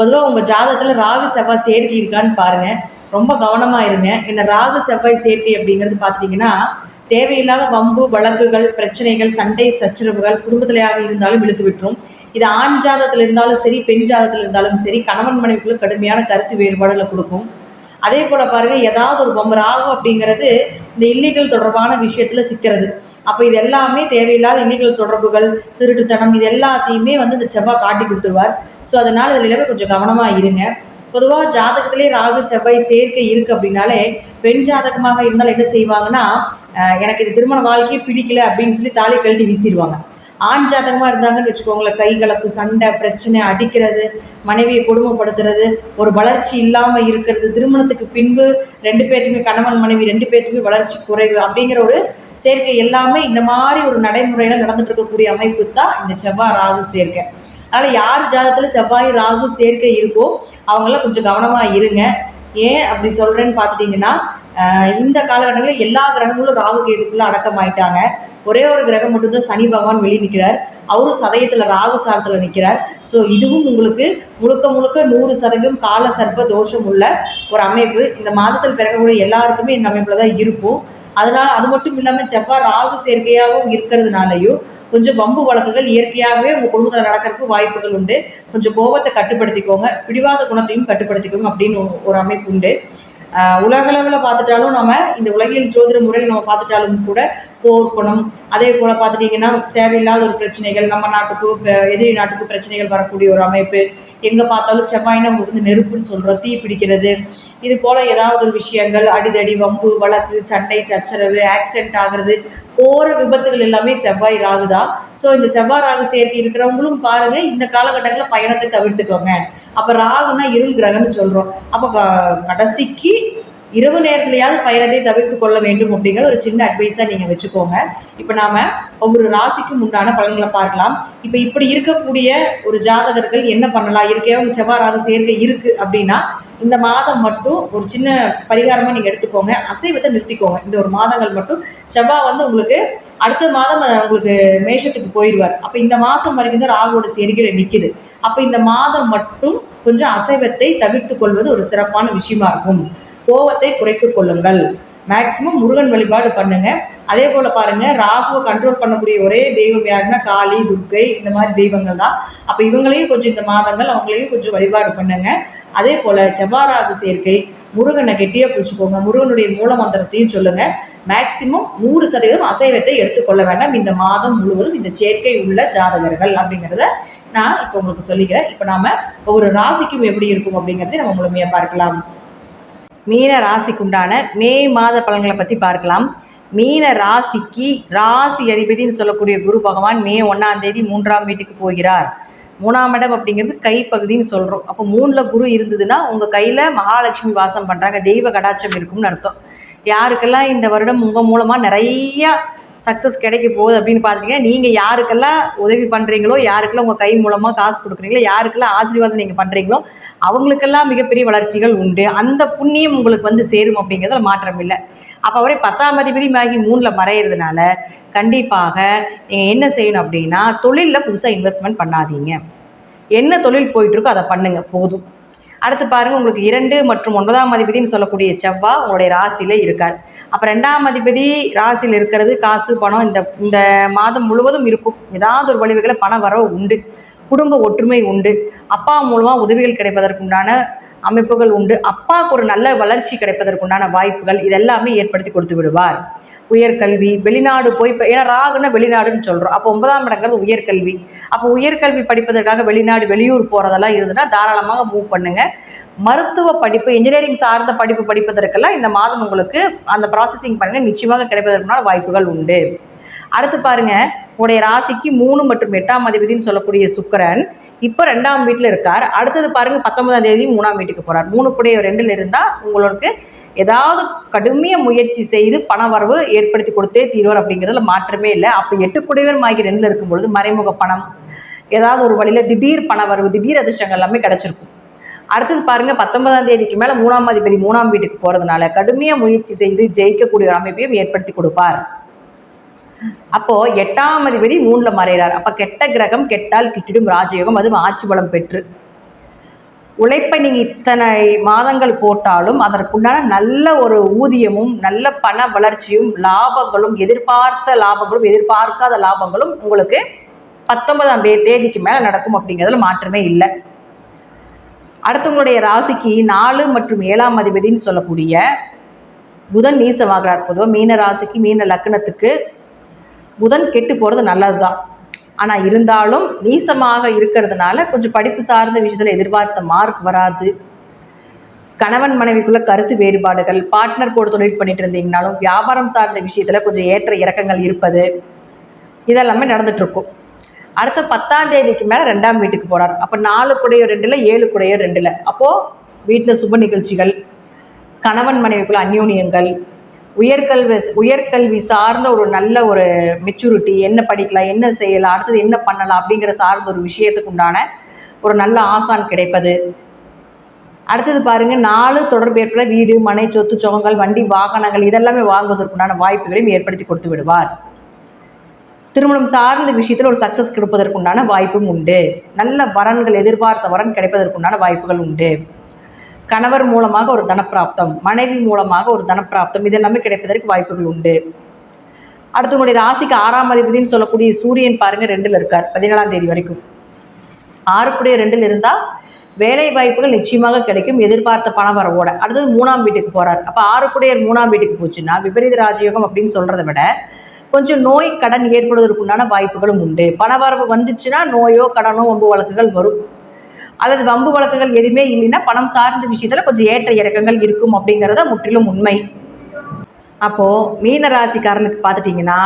பொதுவாக உங்கள் ஜாதகத்தில் ராகு செவ்வாய் சேர்க்கை இருக்கான்னு பாருங்கள் ரொம்ப கவனமாக இருங்க. என்ன ராகு செவ்வாய் சேர்க்கை அப்படிங்கிறது பார்த்துட்டிங்கன்னா தேவையில்லாத வம்பு வழக்குகள் பிரச்சனைகள் சண்டை சச்சரவுகள் குடும்பத்திலேயாக இருந்தாலும் இழுத்து விட்டுரும். இது ஆண் ஜாதத்தில் இருந்தாலும் சரி பெண் ஜாதத்தில் இருந்தாலும் சரி கணவன் மனைவிக்குள்ள கடுமையான கருத்து வேறுபாடுகளை கொடுக்கும். அதே போல் பாருங்கள் ஏதாவது ஒரு வம்பு ராகு அப்படிங்கிறது இந்த இல்லீகல் தொடர்பான விஷயத்தில் சிக்கிறது. அப்போ இது எல்லாமே தேவையில்லாத இல்லீகல் தொடர்புகள் திருட்டுத்தனம் இது எல்லாத்தையுமே வந்து இந்த செவ்வாய் காட்டி கொடுத்துருவார். ஸோ அதனால் இதில் எல்லாமே கொஞ்சம் கவனமாக இருங்க. பொதுவாக ஜாதகத்திலே ராகு செவ்வாய் சேர்க்கை இருக்குது அப்படின்னாலே பெண் ஜாதகமாக இருந்தால் என்ன செய்வாங்கன்னா எனக்கு இது திருமண வாழ்க்கையே பிடிக்கல அப்படின்னு சொல்லி தாலி கழட்டி வீசிடுவாங்க. ஆண் ஜாதகமாக இருந்தாங்கன்னு வச்சுக்கோங்களேன். கை கலப்பு சண்டை பிரச்சனை அடிக்கிறது மனைவியை கொடுமைப்படுத்துறது ஒரு வளர்ச்சி இல்லாமல் இருக்கிறது திருமணத்துக்கு பின்பு ரெண்டு பேர்த்துக்குமே கணவன் மனைவி ரெண்டு பேர்த்துக்குமே வளர்ச்சி குறைவு அப்படிங்கிற ஒரு சேர்க்கை எல்லாமே இந்த மாதிரி ஒரு நடைமுறையில் நடந்துட்டு இருக்கக்கூடிய அமைப்பு தான் இந்த செவ்வாய் ராகு சேர்க்கை. அதனால் யார் ஜாதகத்தில் செவ்வாய் ராகு சேர்க்கை இருக்கோ அவங்களாம் கொஞ்சம் கவனமாக இருங்க. ஏன் அப்படி சொல்கிறேன்னு பார்த்துட்டிங்கன்னா இந்த காலகட்டங்களில் எல்லா கிரகங்களும் ராகு கேதுக்குள்ளே அடக்கமாயிட்டாங்க. ஒரே ஒரு கிரகம் மட்டும்தான் சனி பகவான் வெளியே நிற்கிறார் அவரும் சதயத்தில் ராகு சாரத்தில் நிற்கிறார் ஸோ இதுவும் உங்களுக்கு முழுக்க முழுக்க நூறு சதவீதம் கால சர்ப்ப தோஷம் உள்ள ஒரு அமைப்பு. இந்த மாதத்தில் பிறக்கக்கூடிய எல்லாருக்குமே இந்த அமைப்பில் தான் இருக்கும். அதனால் அது மட்டும் இல்லாமல் செவ்வாய் ராகு சேர்க்கையாகவும் இருக்கிறதுனாலையும் கொஞ்சம் வம்பு வழக்குகள் இயற்கையாகவே உங்கள் குடும்பத்தில் நடக்கிறதுக்கு வாய்ப்புகள் உண்டு. கொஞ்சம் கோபத்தை கட்டுப்படுத்திக்கோங்க. பிடிவாத குணத்தையும் கட்டுப்படுத்திக்கோங்க அப்படின்னு ஒரு- அமைப்பு உண்டு. உலகளவில் பார்த்துட்டாலும் நம்ம இந்த உலகில் ஜோதிட முறையில் நம்ம பார்த்துட்டாலும் கூட போர் குணம் அதே போல் பார்த்துட்டிங்கன்னா தேவையில்லாத ஒரு பிரச்சனைகள் நம்ம நாட்டுக்கு எதிரி நாட்டுக்கு பிரச்சனைகள் வரக்கூடிய ஒரு அமைப்பு. எங்கே பார்த்தாலும் செவ்வாய்னா உங்களுக்கு வந்து நெருப்புன்னு சொல்கிறோம் தீ பிடிக்கிறது. இது போல் ஏதாவது ஒரு விஷயங்கள் அடிதடி வம்பு வழக்கு சண்டை சச்சரவு ஆக்சிடென்ட் ஆகுறது போகிற விபத்துகள் எல்லாமே செவ்வாய் ராகு தான் ஸோ இந்த செவ்வாய் ராகு சேர்த்து இருக்கிறவங்களும் பாருங்கள் இந்த காலகட்டங்களில் பயணத்தை தவிர்த்துக்கோங்க. அப்போ ராகுனா இருள் கிரகம்னு சொல்கிறோம் அப்போ க- கடைசிக்கு இரவு நேரத்துலையாவது பயணத்தை தவிர்த்து கொள்ள வேண்டும் அப்படிங்கிற ஒரு சின்ன அட்வைஸாக நீங்கள் வச்சுக்கோங்க. இப்போ நாம் ஒவ்வொரு ராசிக்கும் உண்டான பலன்களை பார்க்கலாம். இப்போ இப்படி இருக்கக்கூடிய ஒரு ஜாதகர்கள் என்ன பண்ணலாம்? இயற்கையாக உங்கள் செவ்வாய் சேர்க்கை இருக்குது அப்படின்னா இந்த மாதம் மட்டும் ஒரு சின்ன பரிகாரமாக நீங்கள் எடுத்துக்கோங்க. அசைவத்தை நிறுத்திக்கோங்க. இந்த ஒரு மாதங்கள் மட்டும் செவ்வாய் வந்து உங்களுக்கு அடுத்த மாதம் உங்களுக்கு மேஷத்துக்கு போயிடுவார். அப்போ இந்த மாதம் வரைக்கும் தான் ராகுவோட சேர்க்கையில் நிற்கிது அப்போ இந்த மாதம் மட்டும் கொஞ்சம் அசைவத்தை தவிர்த்து கொள்வது ஒரு சிறப்பான விஷயமா இருக்கும். கோவத்தை குறைத்து கொள்ளுங்கள். மேக்சிமம் முருகன் வழிபாடு பண்ணுங்க. அதே போல் பாருங்க ராகுவை கண்ட்ரோல் பண்ணக்கூடிய ஒரே தெய்வம் யாருன்னா காளி துர்க்கை இந்த மாதிரி தெய்வங்கள் தான். அப்போ இவங்களையும் கொஞ்சம் இந்த மாதங்கள் அவங்களையும் கொஞ்சம் வழிபாடு பண்ணுங்க. அதே போல் செவ்வாராகு சேர்க்கை முருகனை கெட்டியாக பிடிச்சிக்கோங்க. முருகனுடைய மூல மந்திரத்தையும் சொல்லுங்க. மேக்சிமம் நூறு சதவீதம் அசைவத்தை எடுத்துக்கொள்ள வேண்டாம். இந்த மாதம் முழுவதும் இந்த சேர்க்கை உள்ள ஜாதகர்கள் அப்படிங்கிறத நான் இப்போ உங்களுக்கு சொல்லிக்கிறேன். இப்போ நாம ஒவ்வொரு ராசிக்கும் எப்படி இருக்கும் அப்படிங்கிறத நம்ம முழுமையாக பார்க்கலாம். மீன ராசிக்குண்டான மே மாத பலன்களை பற்றி பார்க்கலாம். மீன ராசிக்கு ராசி அதிபதினு சொல்லக்கூடிய குரு பகவான் மே ஒன்றாம் தேதி மூன்றாம் வீட்டுக்கு போகிறார். மூணாம் இடம் அப்படிங்கிறது கைப்பகுதின்னு சொல்கிறோம் அப்போ மூணில் குரு இருந்ததுன்னா உங்கள் கையில் மகாலட்சுமி வாசம் பண்ணுறாங்க தெய்வ கடாட்சம் இருக்கும்னு அர்த்தம். யாருக்கெல்லாம் இந்த வருடம் உங்கள் மூலமாக நிறையா சக்ஸஸ் கிடைக்க போகுது அப்படின்னு பார்த்துட்டிங்கன்னா நீங்கள் யாருக்கெல்லாம் உதவி பண்ணுறீங்களோ யாருக்கெல்லாம் உங்கள் கை மூலமாக காசு கொடுக்குறீங்களோ யாருக்கெல்லாம் ஆசீர்வாதம் நீங்கள் பண்ணுறீங்களோ அவங்களுக்கெல்லாம் மிகப்பெரிய வளர்ச்சிகள் உண்டு. அந்த புண்ணியம் உங்களுக்கு வந்து சேரும் அப்படிங்கிறதுல மாற்றம் இல்லை. அப்போ அவரே பத்தாம் அதிபதி ஆகி மூணில் மறையிறதுனால கண்டிப்பாக நீங்கள் என்ன செய்யணும் அப்படின்னா தொழிலில் புதுசாக இன்வெஸ்ட்மெண்ட் பண்ணாதீங்க. என்ன தொழில் போயிட்டுருக்கோ அதை பண்ணுங்கள் போதும். அடுத்து பாருங்க உங்களுக்கு இரண்டு மற்றும் ஒன்பதாம் அதிபதினு சொல்லக்கூடிய செவ்வா உங்களுடைய ராசியில இருக்கார். அப்போ ரெண்டாம் அதிபதி ராசியில் இருக்கிறது காசு பணம் இந்த இந்த மாதம் முழுவதும் இருக்கும். ஏதாவது ஒரு வழிவுகளை பண வரவு உண்டு. குடும்ப ஒற்றுமை உண்டு. அப்பா மூலமாக உதவிகள் கிடைப்பதற்குண்டான அமைப்புகள் உண்டு. அப்பாவுக்கு ஒரு நல்ல வளர்ச்சி கிடைப்பதற்குண்டான வாய்ப்புகள் இதெல்லாமே ஏற்படுத்தி கொடுத்து விடுவார். உயர்கல்வி வெளிநாடு போய் இப்போ ஏன்னா ராகுன்னா வெளிநாடுன்னு சொல்கிறோம் அப்போ ஒன்பதாம் இடங்கிறது உயர்கல்வி. அப்போ உயர்கல்வி படிப்பதற்காக வெளிநாடு வெளியூர் போகிறதெல்லாம் இருந்ததுன்னா தாராளமாக மூவ் பண்ணுங்கள் மருத்துவ படிப்பு இன்ஜினியரிங் சார்ந்த படிப்பு படிப்பதற்கெல்லாம் இந்த மாதம் உங்களுக்கு அந்த ப்ராசஸிங் பண்ணுங்கள் நிச்சயமாக கிடைப்பதற்கான வாய்ப்புகள் உண்டு. அடுத்து பாருங்க உடைய ராசிக்கு மூணு மற்றும் எட்டாம் அதிபதினு சொல்லக்கூடிய சுக்கரன் இப்போ ரெண்டாம் வீட்டில் இருக்கார். அடுத்தது பாருங்க பத்தொன்பதாம் தேதி மூணாம் வீட்டுக்கு போகிறார் மூணு கூடிய ரெண்டில் இருந்தால் உங்களுக்கு ஏதாவது கடுமையாக முயற்சி செய்து பண வரவு ஏற்படுத்தி கொடுத்தே தீர்வார் அப்படிங்கிறதுல மாற்றமே இல்லை. அப்போ எட்டு குடைவர் ஆகி ரெண்டில் இருக்கும் பொழுது மறைமுக பணம் ஏதாவது ஒரு வழியில் திடீர் பண வரவு திடீர் அதிர்ஷ்டங்கள் எல்லாமே கிடச்சிருக்கும். அடுத்தது பாருங்க பத்தொன்பதாம் தேதிக்கு மேலே மூணாம் அதிபதி மூணாம் வீட்டுக்கு போகிறதுனால கடுமையாக முயற்சி செய்து ஜெயிக்கக்கூடிய ஒரு அமைப்பையும் ஏற்படுத்தி கொடுப்பார். அப்போ எட்டாம் அதிபதி மூணில் மறைகிறார். அப்போ கெட்ட கிரகம் கெட்டால் கிட்டிடும் ராஜயோகம் அதுவும் ஆட்சி பலம் பெற்று உழைப்பை நீங்கள் இத்தனை மாதங்கள் போட்டாலும் அதற்குண்டான நல்ல ஒரு ஊதியமும் நல்ல பண வளர்ச்சியும் லாபங்களும் எதிர்பார்த்த லாபங்களும் எதிர்பார்க்காத லாபங்களும் உங்களுக்கு பத்தொன்பதாம் தேதிக்கு மேலே நடக்கும் அப்படிங்கிறதுல மாற்றமே இல்லை. அடுத்தவங்களுடைய ராசிக்கு நாலு மற்றும் ஏழாம் அதிபதினு சொல்லக்கூடிய புதன் நீசமாகிறார் பொதுவாக மீன ராசிக்கு மீன லக்னத்துக்கு புதன் கெட்டு போகிறது நல்லது தான் ஆனால் இருந்தாலும் நீசமாக இருக்கிறதுனால கொஞ்சம் படிப்பு சார்ந்த விஷயத்தில் எதிர்பார்த்த மார்க் வராது. கணவன் மனைவிக்குள்ள கருத்து வேறுபாடுகள் பார்ட்னர் கூட தொழில் பண்ணிட்டு இருந்தீங்கனாலும் வியாபாரம் சார்ந்த விஷயத்தில் கொஞ்சம் ஏற்ற இறக்கங்கள் இருப்பது. இதெல்லாமே நடந்துட்டுருக்கும் அடுத்த பத்தாம் தேதிக்கு மேலே ரெண்டாம் வீட்டுக்கு போகிறார் அப்போ நாலு குடையோ ரெண்டில் ஏழு குடையோ ரெண்டில். அப்போது வீட்டில் சுப நிகழ்ச்சிகள் கணவன் மனைவிக்குள்ள அந்யோன்யங்கள் உயர்கல்வி உயர்கல்வி சார்ந்த ஒரு நல்ல ஒரு மெச்சூரிட்டி என்ன படிக்கலாம் என்ன செய்யலாம் அடுத்தது என்ன பண்ணலாம் அப்படிங்கிற சார்ந்த ஒரு விஷயத்துக்கு உண்டான ஒரு நல்ல ஆசான் கிடைப்பது. அடுத்தது பாருங்க நாலு தொடர்பு ஏற்பட வீடு மனை சொத்து சுகங்கள் வண்டி வாகனங்கள் இதெல்லாமே வாங்குவதற்குண்டான வாய்ப்புகளையும் ஏற்படுத்தி கொடுத்து விடுவார். திருமணம் சார்ந்த விஷயத்தில் ஒரு சக்ஸஸ் கிடைப்பதற்குண்டான வாய்ப்பும் உண்டு. நல்ல வரன்கள் எதிர்பார்த்த வரன் கிடைப்பதற்குண்டான வாய்ப்புகள் உண்டு. கணவர் மூலமாக ஒரு தனப்பிராப்தம் மனைவி மூலமாக ஒரு தனப்பிராப்தம் இதெல்லாமே கிடைப்பதற்கு வாய்ப்புகள் உண்டு. அடுத்து உங்களுடைய ராசிக்கு ஆறாம் அதிபதினு சொல்லக்கூடிய சூரியன் பாருங்க ரெண்டில் இருக்கார் பதினேழாம் தேதி வரைக்கும். ஆறுக்குடைய ரெண்டில் இருந்தால் வேலை வாய்ப்புகள் நிச்சயமாக கிடைக்கும் எதிர்பார்த்த பண வரவோட. அடுத்தது மூணாம் வீட்டுக்கு போகிறார் அப்போ ஆறுக்குடையர் மூணாம் வீட்டுக்கு போச்சுன்னா விபரீத ராஜயோகம் அப்படின்னு சொல்கிறத விட கொஞ்சம் நோய் கடன் ஏற்படுவதற்குண்டான வாய்ப்புகளும் உண்டு. பணவரவு வந்துச்சுன்னா நோயோ கடனோ ஒம்பு வழக்குகள் வரும். அல்லது வம்பு வழக்குகள் எதுவுமே இல்லைன்னா பணம் சார்ந்த விஷயத்தில் கொஞ்சம் ஏற்ற இறக்கங்கள் இருக்கும் அப்படிங்கிறத முற்றிலும் உண்மை. அப்போது மீனராசிக்காரனுக்கு பார்த்துட்டிங்கன்னா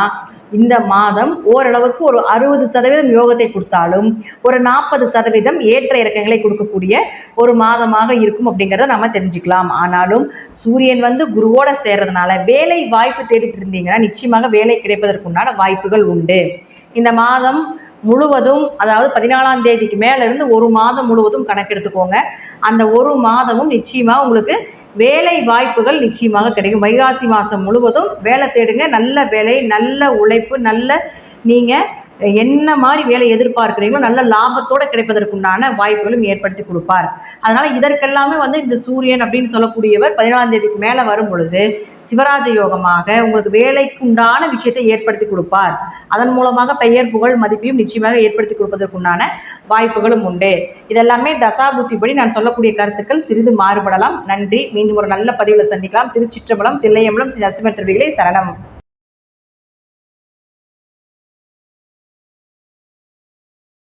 இந்த மாதம் ஓரளவுக்கு ஒரு அறுபது சதவீதம் யோகத்தை கொடுத்தாலும் ஒரு நாற்பது சதவீதம் ஏற்ற இறக்கங்களை கொடுக்கக்கூடிய ஒரு மாதமாக இருக்கும் அப்படிங்கிறத நம்ம தெரிஞ்சுக்கலாம். ஆனாலும் சூரியன் வந்து குருவோட சேர்றதுனால வேலை வாய்ப்பு தேடிட்டு இருந்தீங்கன்னா நிச்சயமாக வேலை கிடைப்பதற்குண்டான வாய்ப்புகள் உண்டு. இந்த மாதம் முழுவதும் அதாவது பதினாலாம் தேதிக்கு மேலேருந்து ஒரு மாதம் முழுவதும் கணக்கெடுத்துக்கோங்க. அந்த ஒரு மாதமும் நிச்சயமாக உங்களுக்கு வேலை வாய்ப்புகள் நிச்சயமாக கிடைக்கும். வைகாசி மாதம் முழுவதும் வேலை தேடுங்க. நல்ல வேலை நல்ல உழைப்பு நல்ல நீங்கள் என்ன மாதிரி வேலை எதிர்பார்க்குறீங்களோ நல்ல லாபத்தோடு கிடைப்பதற்குண்டான வாய்ப்புகளும் ஏற்படுத்தி கொடுப்பார். அதனால் இதற்கெல்லாமே வந்து இந்த சூரியன் அப்படின்னு சொல்லக்கூடியவர் பதினாலாம் தேதிக்கு மேலே வரும் பொழுது சிவராஜ யோகமாக உங்களுக்கு வேலைக்குண்டான விஷயத்தை ஏற்படுத்தி கொடுப்பார். அதன் மூலமாக பெயர் புகழ் மதிப்பையும் நிச்சயமாக ஏற்படுத்தி கொடுப்பதற்குண்டான வாய்ப்புகளும் உண்டு. இதெல்லாமே தசாபுத்தி படி நான் சொல்லக்கூடிய கருத்துக்கள் சிறிது மாறுபடலாம். நன்றி. மீண்டும் ஒரு நல்ல பதிவில் சந்திக்கலாம். திருச்சிற்றம்பலம் தில்லையம்பலம் ஸ்ரீ நரசிம்மர் திருவிகளை சரணம்.